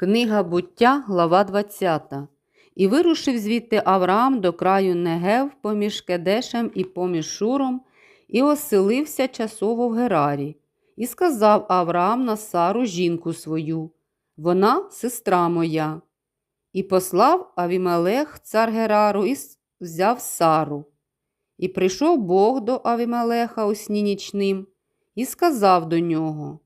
Книга буття, глава 20. І вирушив звідти Авраам до краю Негев поміж Кедешем і поміж Шуром, і оселився часово в Герарі. І сказав Авраам на Сару жінку свою, вона сестра моя. І послав Авімелех цар Герару і взяв Сару. І прийшов Бог до Авімелеха у сні нічним і сказав до нього: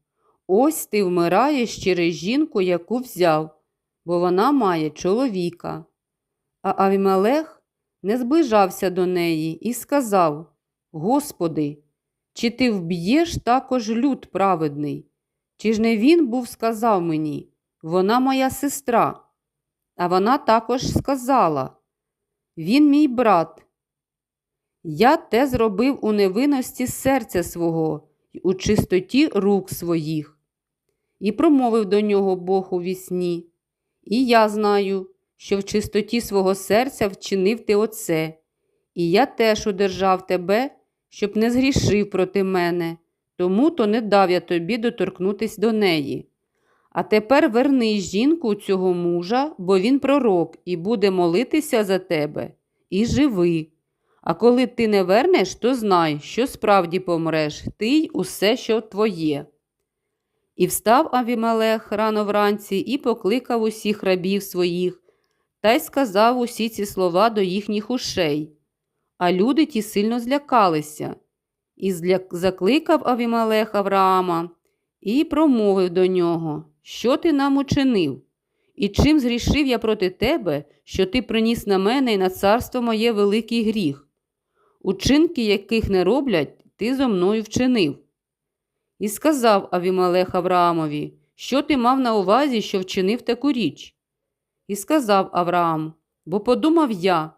Ось ти вмираєш через жінку, яку взяв, бо вона має чоловіка. А Авімелех не зближався до неї і сказав: Господи, чи ти вб'єш також люд праведний? Чи ж не він був сказав мені, вона моя сестра? А вона також сказала: Він мій брат. Я те зробив у невинності серця свого й у чистоті рук своїх. І промовив до нього Бог у вісні. І я знаю, що в чистоті свого серця вчинив ти оце, і я теж удержав тебе, щоб не згрішив проти мене, тому то не дав я тобі доторкнутись до неї. А тепер верни жінку цього мужа, бо він пророк, і буде молитися за тебе, і живи. А коли ти не вернеш, то знай, що справді помреш, ти й усе, що твоє. І встав Авімелех рано вранці і покликав усіх рабів своїх, та й сказав усі ці слова до їхніх ушей. А люди ті сильно злякалися. І зля... закликав Авімелех Авраама і промовив до нього, що ти нам учинив? І чим зрішив я проти тебе, що ти приніс на мене і на царство моє великий гріх? Учинки, яких не роблять, ти зо мною вчинив. І сказав Авімелех Авраамові, що ти мав на увазі, що вчинив таку річ. І сказав Авраам, бо подумав я,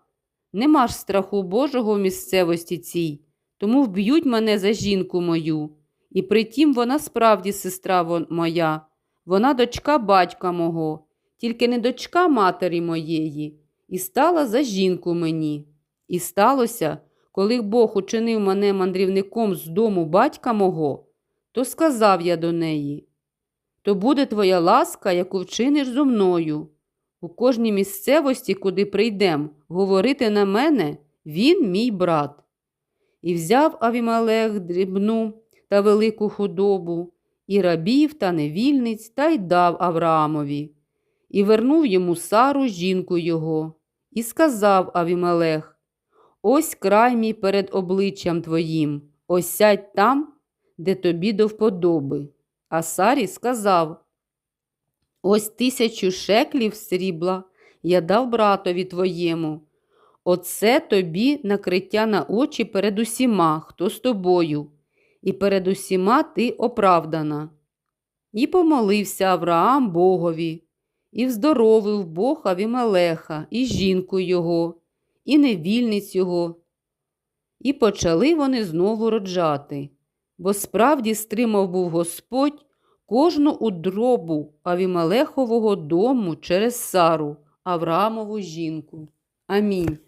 нема ж страху Божого в місцевості цій, тому вб'ють мене за жінку мою. І притім вона справді сестра моя, вона дочка батька мого, тільки не дочка матері моєї, і стала за жінку мені. І сталося, коли Бог учинив мене мандрівником з дому батька мого, то сказав я до неї: То буде твоя ласка, яку вчиниш зо мною. У кожній місцевості, куди прийдем, говорити на мене, він мій брат. І взяв Авімелех дрібну та велику худобу, і рабів та невільниць, та й дав Авраамові, і вернув йому Сару жінку його, і сказав Авімелех: Ось край мій перед обличчям твоїм, ось сядь там, де тобі до вподоби. А Сарі сказав: Ось тисячу шеклів срібла я дав братові твоєму. Оце тобі накриття на очі перед усіма, хто з тобою, і перед усіма ти оправдана. І помолився Авраам Богові, і вздоровив Бог Авімелеха, і жінку його, і невільниць його. І почали вони знову роджати, бо справді стримав був Господь кожну удробу Авімелехового дому через Сару, Авраамову жінку. Амінь.